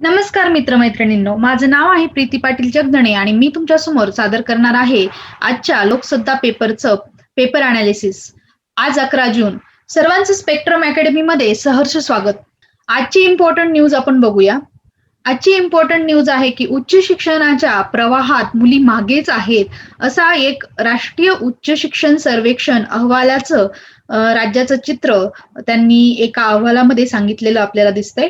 नमस्कार मित्रमैत्रिणींनो माझं नाव आहे प्रीती पाटील जगदणे आणि मी तुमच्यासमोर सादर करणार आहे आजच्या लोकसत्ता पेपरचं पेपर अनालिसिस आज अकरा जून. सर्वांचं स्पेक्ट्रम अकॅडमीमध्ये सहर्ष स्वागत. आजची इम्पॉर्टंट न्यूज आपण बघूया. आजची इम्पॉर्टंट न्यूज आहे की उच्च शिक्षणाच्या प्रवाहात मुली मागेच आहेत असा एक राष्ट्रीय उच्च शिक्षण सर्वेक्षण अहवालाचं राज्याचं चित्र त्यांनी एका अहवालामध्ये सांगितलेलं आपल्याला दिसतंय.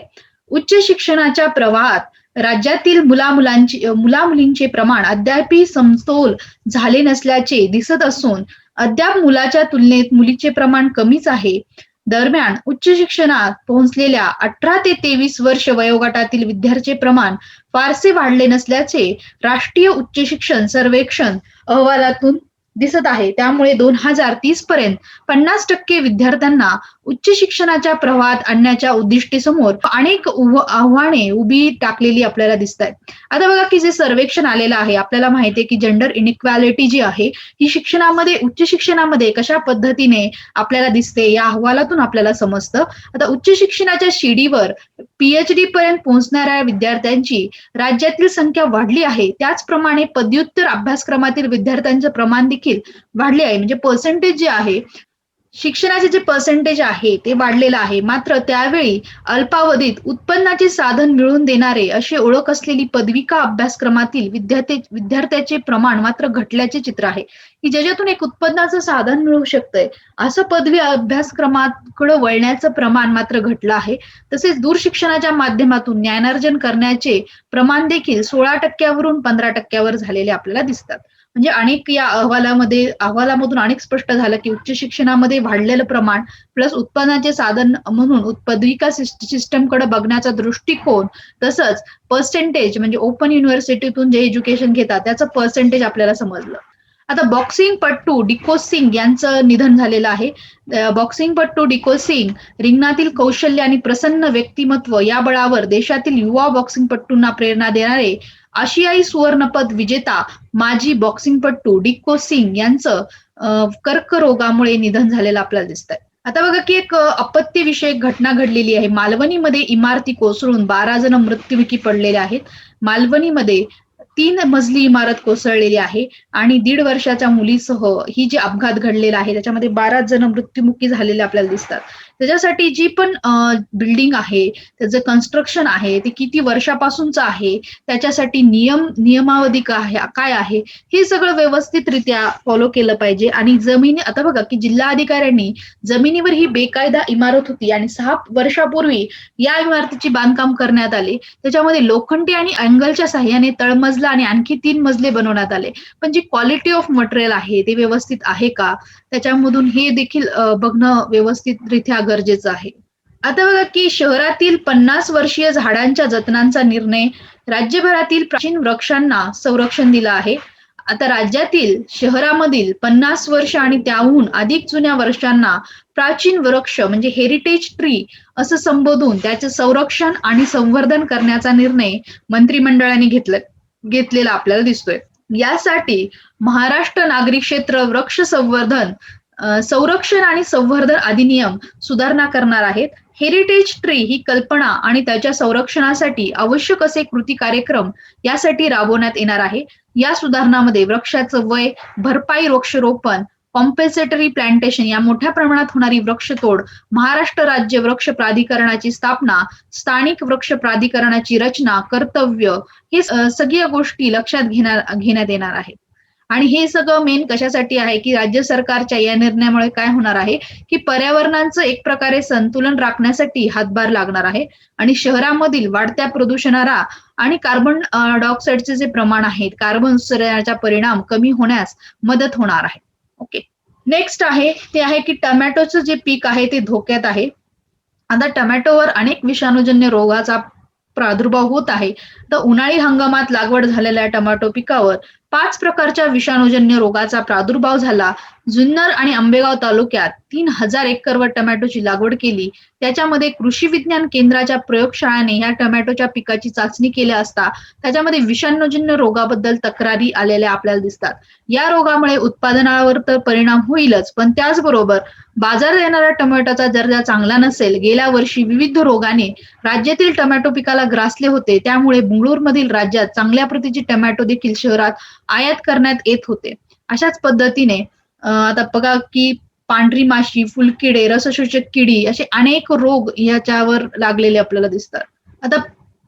उच्च शिक्षणाच्या प्रवाहात राज्यातील मुला मुलांची मुला मुलींचे प्रमाण अद्यापही समतोल झाले नसल्याचे दिसत असून अद्याप मुलाच्या तुलनेत मुलीचे प्रमाण कमीच आहे. दरम्यान उच्च शिक्षणात पोहोचलेल्या अठरा ते तेवीस वर्ष वयोगटातील विद्यार्थ्यांचे प्रमाण फारसे वाढले नसल्याचे राष्ट्रीय उच्च शिक्षण सर्वेक्षण अहवालातून दिसत आहे. त्यामुळे दोन हजार तीस पर्यंत पन्नास टक्के विद्यार्थ्यांना उच्च शिक्षणाच्या प्रवाहात आणण्याच्या उद्दिष्टीसमोर अनेक आव्हाने उभी टाकलेली आपल्याला दिसत आहेत आता बघा की जे सर्वेक्षण आलेलं आहे आपल्याला माहिती आहे की जेंडर इनइक्वॅलिटी जी आहे ही शिक्षणामध्ये उच्च शिक्षणामध्ये कशा पद्धतीने आपल्याला दिसते या अहवालातून आपल्याला समजतं. आता उच्च शिक्षणाच्या शिडीवर पीएचडी पर्यंत पोहोचणाऱ्या विद्यार्थ्यांची राज्यातील संख्या वाढली आहे. त्याचप्रमाणे पदव्युत्तर अभ्यासक्रमातील विद्यार्थ्यांचं प्रमाण देखील वाढले आहे. म्हणजे पर्सेंटेज जे आहे शिक्षणाचे जे पर्सेंटेज आहे ते वाढलेलं आहे. मात्र त्यावेळी अल्पावधीत उत्पन्नाचे साधन मिळवून देणारे अशी ओळख असलेली पदविका अभ्यासक्रमातील विद्यार्थी विद्यार्थ्याचे प्रमाण मात्र घटल्याचे चित्र आहे. की ज्याच्यातून एक उत्पन्नाचं साधन मिळू शकतंय असं पदवी अभ्यासक्रमाकडे वळण्याचं प्रमाण मात्र घटलं आहे. तसेच दूरशिक्षणाच्या माध्यमातून ज्ञानार्जन करण्याचे प्रमाण देखील सोळा टक्क्यावरून पंधरा टक्क्यावर झालेले आपल्याला दिसतात. म्हणजे अनेक या अहवालामध्ये अहवालामधून अनेक स्पष्ट झालं की उच्च शिक्षणामध्ये वाढलेलं प्रमाण प्लस उत्पन्नाचे साधन म्हणून उत्पादिका सिस्टमकडे बघण्याचा दृष्टिकोन तसंच पर्सेंटेज म्हणजे ओपन युनिव्हर्सिटीतून जे एज्युकेशन घेतात त्याचं पर्सेंटेज आपल्याला समजलं. आता बॉक्सिंग पट्टू डिको सिंग यांचं निधन झालेलं आहे. बॉक्सिंग पट्टू डिको सिंग रिंगणातील कौशल्य आणि प्रसन्न व्यक्तिमत्व या बळावर देशातील युवा बॉक्सिंगपट्टूंना प्रेरणा देणारे आशियाई सुवर्णपद विजेता माजी बॉक्सिंगपट्टू डिको सिंग यांचं कर्करोगामुळे निधन झालेलं आपल्याला दिसतंय. आता बघा की एक अं, अपत्यविषयक घटना घडलेली आहे. मालवणीमध्ये इमारती कोसळून बारा जण मृत्युमुखी पडलेले आहेत. मालवणीमध्ये तीन मजली इमारत कोसळलेली आहे आणि दीड वर्षाच्या मुलीसह ही जी अपघात घडलेला आहे त्याच्यामध्ये बारा जण मृत्युमुखी झालेले आपल्याला दिसतात. त्याच्यासाठी जी पण बिल्डिंग आहे त्याचं कन्स्ट्रक्शन आहे ते किती वर्षापासूनचं आहे त्याच्यासाठी नियम नियमावधी काय आहे काय आहे हे सगळं व्यवस्थितरित्या फॉलो केलं पाहिजे. आणि जमिनी आता बघा की जिल्हा अधिकाऱ्यांनी जमिनीवर ही बेकायदा इमारत होती आणि सहा वर्षापूर्वी या इमारतीची बांधकाम करण्यात आले. त्याच्यामध्ये लोखंडी आणि अँगलच्या साह्याने तळमजला आणि आणखी तीन मजले बनवण्यात आले. पण जी क्वालिटी ऑफ मटेरियल आहे ते व्यवस्थित आहे का? त्याच्यामधून हे देखील बघणं व्यवस्थितरित्या गरजेचं आहे. आता बघा की शहरातील पन्नास वर्षीय झाडांच्या जतनांचा निर्णय राज्यभरातील प्राचीन वृक्षांना संरक्षण दिलं आहे. आता राज्यातील शहरामधील पन्नास वर्ष आणि त्याहून अधिक जुन्या वर्षांना प्राचीन वृक्ष म्हणजे हेरिटेज ट्री असं संबोधून त्याचे संरक्षण आणि संवर्धन करण्याचा निर्णय मंत्रिमंडळाने घेतला घेतलेला आपल्याला दिसतोय. यासाठी महाराष्ट्र नागरी क्षेत्र वृक्ष संवर्धन संरक्षण आणि संवर्धन अधिनियम सुधारणा करणार आहेत. हेरिटेज ट्री ही कल्पना आणि त्याच्या संरक्षणासाठी आवश्यक असे कृती कार्यक्रम यासाठी राबवण्यात येणार आहे. या सुधारणामध्ये वृक्षाचं वय भरपाई वृक्षरोपण कॉम्पेन्सेटरी प्लांटेशन या मोठ्या प्रमाणात होणारी वृक्षतोड महाराष्ट्र राज्य वृक्ष प्राधिकरणाची स्थापना स्थानिक वृक्ष प्राधिकरणाची रचना कर्तव्य हे सगळ्या गोष्टी लक्षात घेणार घेण्यात येणार आहेत आणि हे सगळं मेन कशासाठी आहे की राज्य सरकारच्या या निर्णयामुळे काय होणार आहे की पर्यावरणाचं एक प्रकारे संतुलन राखण्यासाठी हातभार लागणार आहे आणि शहरामधील वाढत्या प्रदूषणाला आणि कार्बन डायऑक्साईडचे जे प्रमाण आहेत कार्बन उत्सर्जनाचा परिणाम कमी होण्यास मदत होणार आहे. ओके नेक्स्ट आहे ते आहे की टमॅटोचं जे पीक आहे ते धोक्यात आहे. आता टमॅटोवर अनेक विषाणूजन्य रोगाचा प्रादुर्भाव होत आहे. तर उन्हाळी हंगामात लागवड झालेल्या टोमॅटो पिकावर पाच प्रकारच्या विषाणूजन्य रोगाचा प्रादुर्भाव झाला. जुन्नर आणि आंबेगाव तालुक्यात तीन हजार एकरवर टोमॅटोची लागवड केली. त्याच्यामध्ये कृषी विज्ञान केंद्राच्या प्रयोगशाळाने या टोमॅटोच्या पिकाची चाचणी केली असता त्याच्यामध्ये विषाणूजन्य रोगाबद्दल तक्रारी आलेल्या आपल्याला दिसतात. या रोगामुळे उत्पादनावर तर परिणाम होईलच पण त्याचबरोबर बाजार देणारा टोमॅटोचा दर्जा चांगला नसेल गेल्या वर्षी विविध रोगाने राज्यातील टोमॅटो पिकाला ग्रासले होते त्यामुळे मधील राज्यात चांगल्या प्रतीचे टोमॅटो देखील शहरात आयात करण्यात येत होते. अशाच पद्धतीने आता बघा की पांढरी माशी फुलकिडे रसशोषक किडी असे अनेक रोग याच्यावर लागलेले आपल्याला दिसतात. आता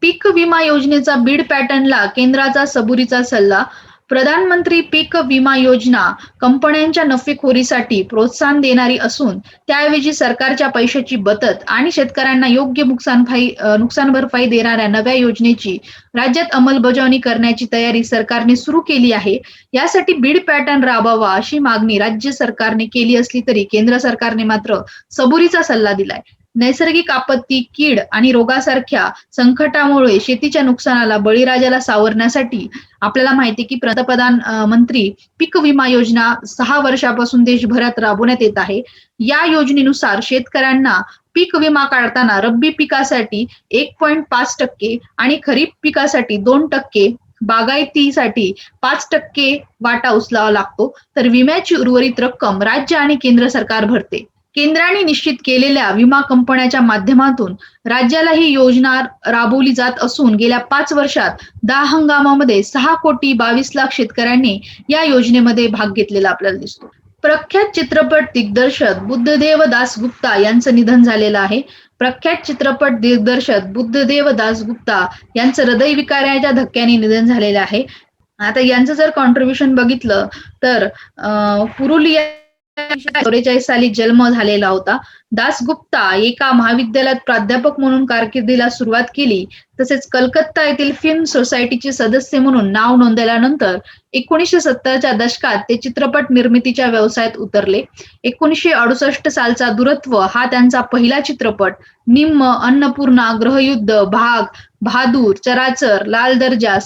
पीक विमा योजनेचा बीड पॅटर्नला केंद्राचा सबुरीचा सल्ला प्रधानमंत्री पीक विमा योजना कंपन्यांच्या नफेखोरीसाठी प्रोत्साहन देणारी असून त्याऐवजी सरकारच्या पैशाची बचत आणि शेतकऱ्यांना योग्य नुकसान नुकसान भरपाई देणाऱ्या नव्या योजनेची राज्यात अंमलबजावणी करण्याची तयारी सरकारने सुरू केली आहे. यासाठी बीड पॅटर्न राबवा अशी मागणी राज्य सरकारने केली असली तरी केंद्र सरकारने मात्र सबुरीचा सल्ला दिलाय. नैसर्गिक आपत्ती कीड आणि रोगासारख्या संकटामुळे शेतीच्या नुकसानाला बळीराजाला सावरण्यासाठी आपल्याला माहिती की पंतप्रधान मंत्री पीक विमा योजना सहा वर्षापासून देशभरात राबवण्यात येत आहे. या योजनेनुसार शेतकऱ्यांना पीक विमा काढताना रब्बी पिकासाठी एक पॉईंट पाच टक्के आणि खरीप पिकासाठी दोन टक्के बागायतीसाठी पाच टक्के वाटा उचलावा लागतो. तर विम्याची उर्वरित रक्कम राज्य आणि केंद्र सरकार भरते. केंद्राने निश्चित केलेल्या विमा कंपन्याच्या माध्यमातून राज्याला ही योजना राबवली जात असून गेल्या पाच वर्षात दहा हंगामामध्ये सहा कोटी बावीस लाख शेतकऱ्यांनी या योजनेमध्ये भाग घेतलेला आपल्याला दिसतो. प्रख्यात चित्रपट दिग्दर्शक बुद्धदेव दास गुप्ता यांचं निधन झालेलं आहे. प्रख्यात चित्रपट दिग्दर्शक बुद्धदेव दास गुप्ता यांचं हृदयविकाराच्या धक्क्याने निधन झालेलं आहे. आता यांचं जर कॉन्ट्रीब्युशन बघितलं तर पुरुलिया चौवेचाळीस साली जन्म झालेला होता. दासगुप्ता एका महाविद्यालयात प्राध्यापक म्हणून कारकिर्दीला सुरुवात केली. तसेच कलकत्ता येथील फिल्म सोसायटीचे सदस्य म्हणून नाव नोंदवल्यानंतर एकोणीसशे सत्तरच्या दशकात ते चित्रपट निर्मितीच्या व्यवसायात उतरले. एकोणीसशे अडुसष्ट सालचा दुरत्व हा त्यांचा पहिला चित्रपट. निम्म अन्नपूर्णा ग्रहयुद्ध भाग बहादूर चराचर लाल दर्जा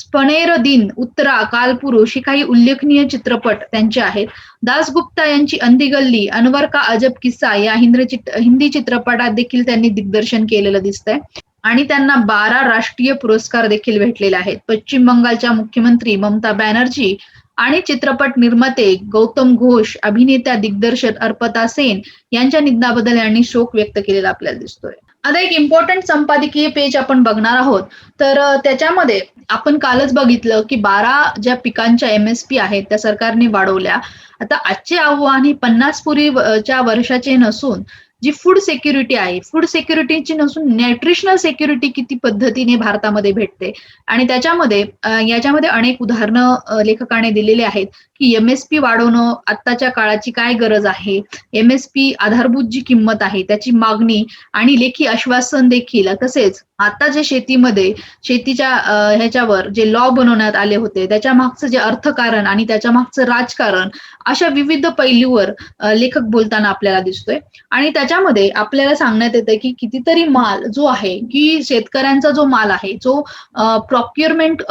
स्पनेर दिन उत्तरा कालपुरुष ही काही उल्लेखनीय चित्रपट त्यांचे आहेत. दासगुप्ता यांची अंदिगल्ली अनवर का अजब किस्सा या हिंदी चित्रपटात देखील त्यांनी दिग्दर्शन केलेलं दिसतंय. आणि त्यांना बारा राष्ट्रीय पुरस्कार देखील भेटलेले आहेत. पश्चिम बंगालच्या मुख्यमंत्री ममता बॅनर्जी आणि चित्रपट निर्माते गौतम घोष अभिनेत्या दिग्दर्शक अर्पता सेन यांच्या निधनाबद्दल यांनी शोक व्यक्त केलेला आपल्याला दिसतोय. आता एक इम्पॉर्टंट संपादकीय पेज आपण बघणार आहोत. तर त्याच्यामध्ये आपण कालच बघितलं की बारा ज्या पिकांच्या एम एस पी आहेत त्या सरकारने वाढवल्या. आता आजचे आव्हान हे पन्नास पूर्वीच्या वर्षाचे नसून जी फूड सिक्युरिटी आहे फूड सेक्युरिटीची नसून न्यूट्रिशनल सिक्युरिटी किती पद्धतीने भारतामध्ये भेटते? आणि त्याच्यामध्ये याच्यामध्ये अनेक उदाहरणं लेखकाने दिलेली आहेत की एमएसपी वाढवणं आत्ताच्या काळाची काय गरज आहे? एमएसपी आधारभूत जी किंमत आहे त्याची मागणी आणि लेखी आश्वासन देखील. तसेच आता जे शेतीमध्ये शेतीच्या ह्याच्यावर जे लॉ बनवण्यात आले होते त्याच्या मागचं जे अर्थकारण आणि त्याच्या मागचं राजकारण अशा विविध पैलूवर लेखक बोलताना आपल्याला दिसतोय. आणि त्याच्यामध्ये आपल्याला सांगण्यात येतं की कितीतरी माल जो आहे की शेतकऱ्यांचा जो माल आहे जो प्रॉक्युअरमेंट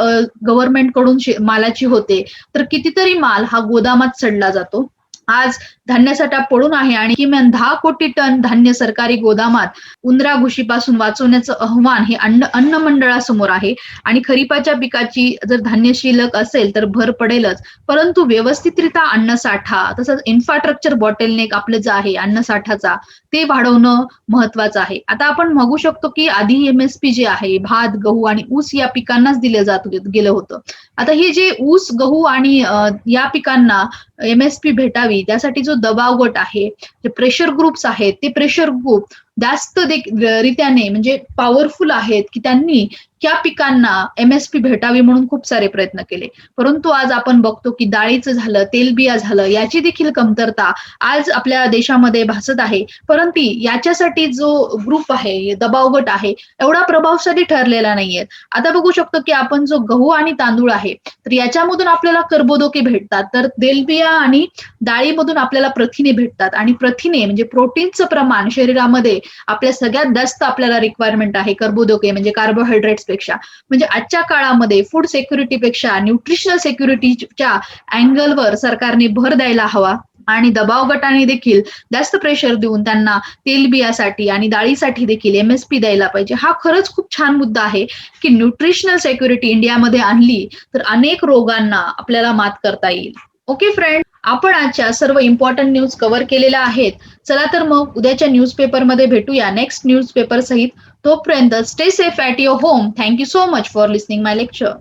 गव्हर्नमेंटकडून मालाची होते तर कितीतरी माल हा गोदामात चढला जातो. आज धान्यसाठा पडून आहे आणि किमान दहा कोटी टन धान्य सरकारी गोदामात उंदरा घुशीपासून वाचवण्याचं आव्हान हे अन्न अन्न मंडळासमोर आहे. आणि खरीपाच्या पिकाची जर धान्य शिल्लक असेल तर भर पडेलच. परंतु व्यवस्थितरित्या अन्नसाठा तसंच इन्फ्रास्ट्रक्चर बॉटेलनेक आपलं जे आहे अन्नसाठाचा ते वाढवणं महत्वाचं आहे. आता आपण बघू शकतो की आधी एमएसपी जे आहे भात गहू आणि ऊस या पिकांनाच दिलं जात गेलं होतं. आता हे जे ऊस गहू आणि या पिकांना एमएसपी भेटावी त्यासाठी जो दबाव गट आहे जे प्रेशर ग्रुप्स आहेत ते प्रेशर ग्रुप जास्त रित्याने म्हणजे पॉवरफुल आहेत की त्यांनी त्या पिकांना एमएसपी भेटावी म्हणून खूप सारे प्रयत्न केले. परंतु आज आपण बघतो की डाळीचं झालं तेलबिया झालं याची देखील कमतरता आज आपल्या देशामध्ये भासत आहे. परंतु याच्यासाठी जो ग्रुप आहे दबाव गट आहे एवढा प्रभावशाली ठरलेला नाहीये. आता बघू शकतो की आपण जो गहू आणि तांदूळ आहे तर याच्यामधून आपल्याला कर्बोदके भेटतात. तर तेलबिया आणि डाळीमधून आपल्याला प्रथिने भेटतात. आणि प्रथिने म्हणजे प्रोटीनचं प्रमाण शरीरामध्ये आपल्या सगळ्यात जास्त आपल्याला रिक्वायरमेंट आहे कर्बोदके म्हणजे कार्बोहायड्रेट्सपेक्षा. म्हणजे आजच्या काळामध्ये फूड सेक्युरिटीपेक्षा न्यूट्रिशनल सेक्युरिटीच्या अँगलवर सरकारने भर द्यायला हवा. आणि दबाव गटाने देखील जास्त प्रेशर देऊन त्यांना तेलबियासाठी आणि डाळीसाठी देखील एम एस पी द्यायला पाहिजे. हा खरंच खूप छान मुद्दा आहे की न्यूट्रिशनल सेक्युरिटी इंडियामध्ये आणली तर अनेक रोगांना आपल्याला मात करता येईल. ओके फ्रेंड आपण आजच्या सर्व इम्पॉर्टंट न्यूज कव्हर केलेल्या आहेत. चला तर मग उद्याच्या न्यूज पेपरमध्ये भेटूया. नेक्स्ट न्यूज पेपर सहित तोपर्यंत stay safe at your home thank you so much for listening my lecture